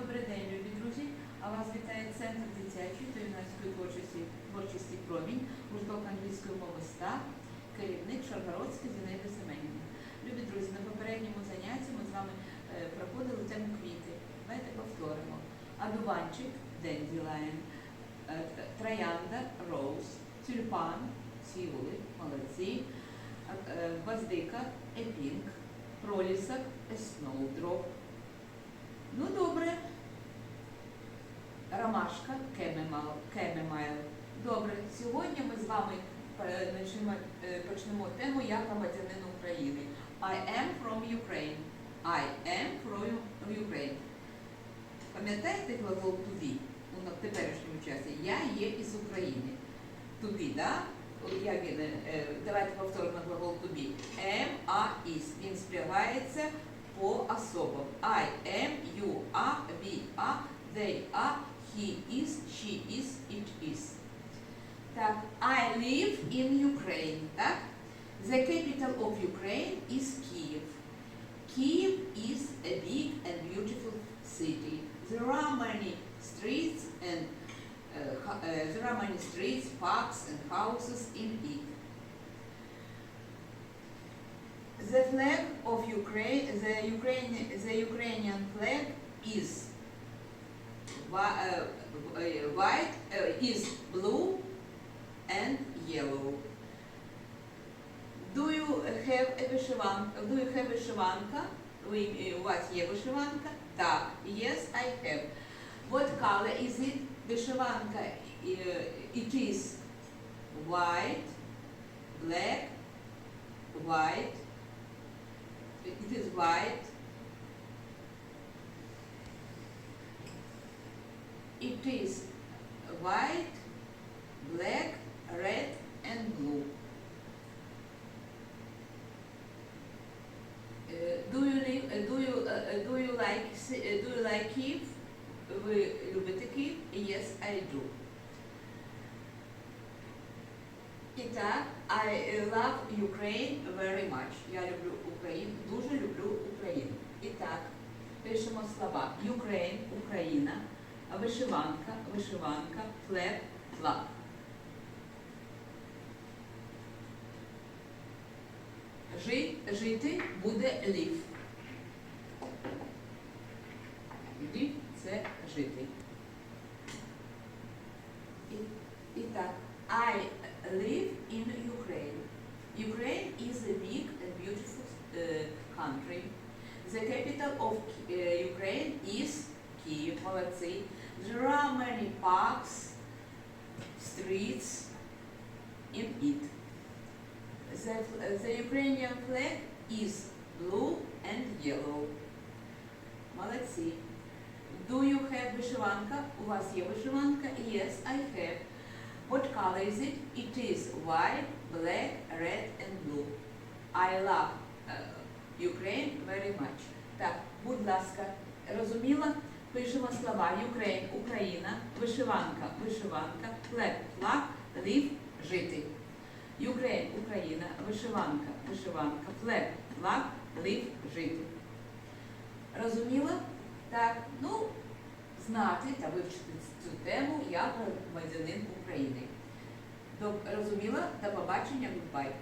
Добрий день, любі друзі! А вас вітає Центр дитячої та юнацької творчості творчості промінь, гурток англійської мови СТА, керівник Шаргородська Зінаїда Семенівна. Любі друзі, на попередньому занятті ми з вами е, проходили тему квіти. Давайте повторимо. Адуванчик Денділайн, е, троянда Роуз, тюльпан, сіули, молодці, е, гвоздика Епінк, пролісок Сноудроп. Ну добре. Кемемал. Кемемайл. Добре, сьогодні ми з вами е, почнемо, е, тему Я громадянин України. I am from Ukraine. I am from Ukraine. Пам'ятаєте глагол to be у теперішньому часі? Я є із України. To be, да? Е, давайте повторимо глагол to be. Am, a, is. Він спрягається по особам. I am, you are, we are, they are, he is, she is, it is. Так, I live in Ukraine, так? The capital of Ukraine is Kiev. Kiev is a big and beautiful city. There are many streets and uh, ho- uh, there are many streets, parks and houses in it. The flag of Ukraine, the Ukraine, the Ukrainian flag is whi- uh, uh, white, uh, is blue and yellow. Do you have a вишиванка? Do you have вишиванка? Ви, е, у вас є вишиванка? Так. Yes, I have. What color is it? Вишиванка. е, It is white, black, white. It is white. It is white, black, red and blue. Uh, do you live, uh, do you, uh, uh, do you like, uh, do you like Kyiv? Ви любите Київ? Yes, I do. І так, I love Ukraine very much. Я люблю Україну, дуже люблю Україну. І так, пишемо слова. Ukraine, Україна, вишиванка, вишиванка, флаг, флаг. Жи, жити буде live. Live – це жити. І, і так, I live in Ukraine. Ukraine is a big and beautiful uh, country. The capital of uh, Ukraine is Kyiv. Молодці. There are many parks, streets in it. The, the Ukrainian flag is blue and yellow. Молодці. Do you have вишиванка? У вас є вишиванка? Yes, I have. What color is it? It is white, black, red and blue. I love uh, Ukraine very much. Так, будь ласка, розуміла? Пишемо слова Україна, вишиванка, вишиванка, flag, флаг, live, жити. Ukraine, Україна, вишиванка, вишиванка, flag, флаг, live, жити. Розуміла? Так, ну, знати та вивчити цю тему як громадянин України. Розуміла? До побачення, goodbye.